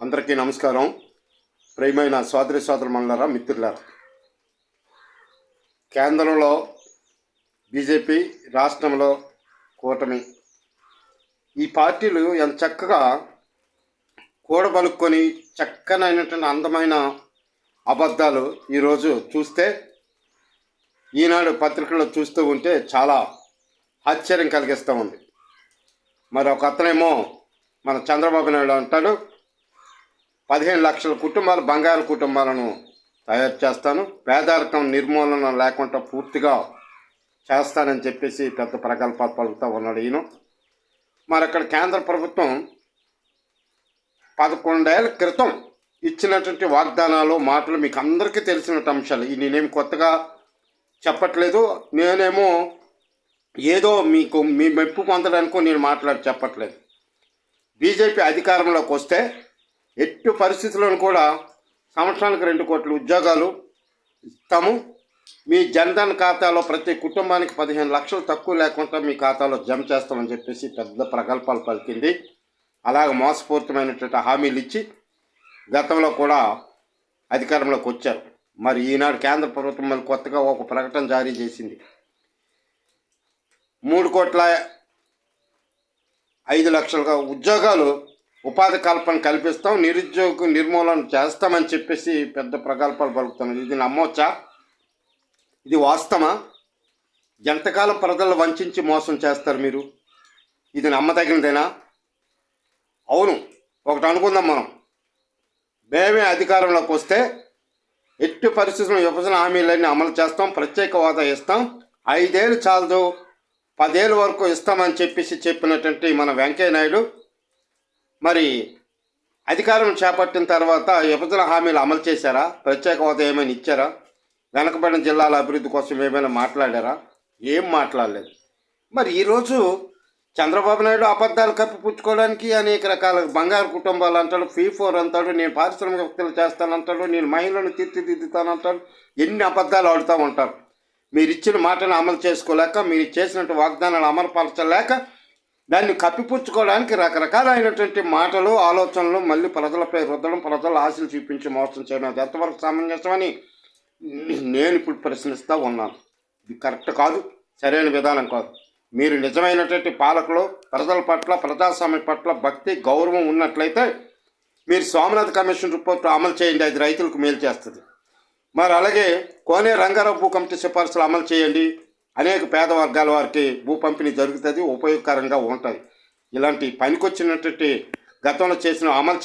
అందరికీ నమస్కారం. ప్రియమైన సోదరి స్వాతంత్ర మండలారా మిత్రులారా. కేంద్రంలో బీజేపీ రాష్ట్రంలో కూటమి. ఈ పార్టీలు ఎంత చక్కగా కూడబలుక్కొని చక్కనైనటువంటి అందమైన అబద్ధాలు ఈరోజు చూస్తే ఈనాడు పత్రికల్లో చూస్తూ ఉంటే చాలా ఆశ్చర్యం కలిగిస్తూ ఉంది. మరి ఒక అతనేమో మన చంద్రబాబు నాయుడు అంటాడు పదిహేను లక్షల కుటుంబాలు బంగారు కుటుంబాలను తయారు చేస్తాను. పేదరికం నిర్మూలన లేకుండా పూర్తిగా చేస్తానని చెప్పేసి పెద్ద ప్రకల్పాలు పలుకుతూ ఉన్నాడు ఈయన. మరి అక్కడ కేంద్ర ప్రభుత్వం పదకొండేళ్ళ క్రితం ఇచ్చినటువంటి వాగ్దానాలు మాటలు మీకు అందరికీ తెలిసినటువంటి అంశాలు. ఇది నేనేమి కొత్తగా చెప్పట్లేదు. నేనేమో ఏదో మీకు మీ మెప్పు పొందడానికో నేను మాట్లాడి చెప్పట్లేదు. బీజేపీ అధికారంలోకి వస్తే ఎట్టి పరిస్థితులను కూడా సంవత్సరానికి రెండు కోట్ల ఉద్యోగాలు ఇస్తాము. మీ జన్ధన్ ఖాతాలో ప్రతి కుటుంబానికి పదిహేను లక్షలు తక్కువ లేకుండా మీ ఖాతాలో జమ చేస్తామని చెప్పేసి పెద్ద ప్రగల్భాలు పలికింది. అలాగ మోసపూరితమైనటువంటి హామీలు ఇచ్చి గతంలో కూడా అధికారంలోకి వచ్చారు. మరి ఈనాడు కేంద్ర ప్రభుత్వం మళ్ళీ కొత్తగా ఒక ప్రకటన జారీ చేసింది. మూడు కోట్ల ఐదు లక్షలుగా ఉద్యోగాలు ఉపాధి కల్పన కల్పిస్తాం నిరుద్యోగ నిర్మూలన చేస్తామని చెప్పేసి పెద్ద ప్రకల్పాలు పలుకుతున్నాం ఇది నమ్మవచ్చా ఇది వాస్తవమా? ఎంతకాలం ప్రజలు వంచి మోసం చేస్తారు మీరు? ఇది నమ్మదగినదేనా? అవును ఒకటి అనుకుందాం మనం. మేమే అధికారంలోకి వస్తే ఎట్టి పరిస్థితుల్లో విభజన హామీలన్నీ అమలు చేస్తాం ప్రత్యేక హోదా ఇస్తాం. ఐదేళ్ళు చాలదు పదేళ్ళ వరకు ఇస్తామని చెప్పేసి చెప్పినటువంటి మన వెంకయ్య నాయుడు మరి అధికారం చేపట్టిన తర్వాత విభజన హామీలు అమలు చేశారా? ప్రత్యేక హోదా ఏమైనా ఇచ్చారా? వెనకబడిన జిల్లాల అభివృద్ధి కోసం ఏమైనా మాట్లాడారా? ఏం మాట్లాడలేదు. మరి ఈరోజు చంద్రబాబు నాయుడు అబద్ధాలు కప్పిపుచ్చుకోవడానికి అనేక రకాల బంగారు కుటుంబాలు అంటాడు ఫీ ఫోర్ అంటాడు నేను పారిశ్రామికవేత్తలు చేస్తానంటాడు నేను మహిళలను తీర్చిదిద్దుతానంటాడు ఎన్ని అబద్ధాలు ఆడుతూ ఉంటారు. మీరు ఇచ్చిన మాటను అమలు చేసుకోలేక మీరు చేసినట్టు వాగ్దానాలు అమలుపరచలేక దాన్ని కప్పిపుచ్చుకోవడానికి రకరకాలైనటువంటి మాటలు ఆలోచనలు మళ్ళీ ప్రజలపై రుద్దడం ప్రజల ఆశలు చూపించి మోసం చేయడం. అది ఎంతవరకు సమంజసమని నేను ఇప్పుడు ప్రశ్నిస్తూ ఉన్నాను. ఇది కరెక్ట్ కాదు సరైన విధానం కాదు. మీరు నిజమైనటువంటి పాలకులు ప్రజల పట్ల ప్రజాస్వామ్యం పట్ల భక్తి గౌరవం ఉన్నట్లయితే మీరు స్వామినాథ్ కమిషన్ రిపోర్ట్ అమలు చేయండి అది రైతులకు మేలు చేస్తుంది. మరి అలాగే కోనే రంగారావు కమిటీ సిఫార్సులు అమలు చేయండి. అనేక పేద వర్గాల వారికి భూ పంపిణీ జరుగుతుంది ఉపయోగకరంగా ఉంటుంది ఇలాంటి పనికొచ్చినటువంటి గతంలో చేసిన అమలు చేయ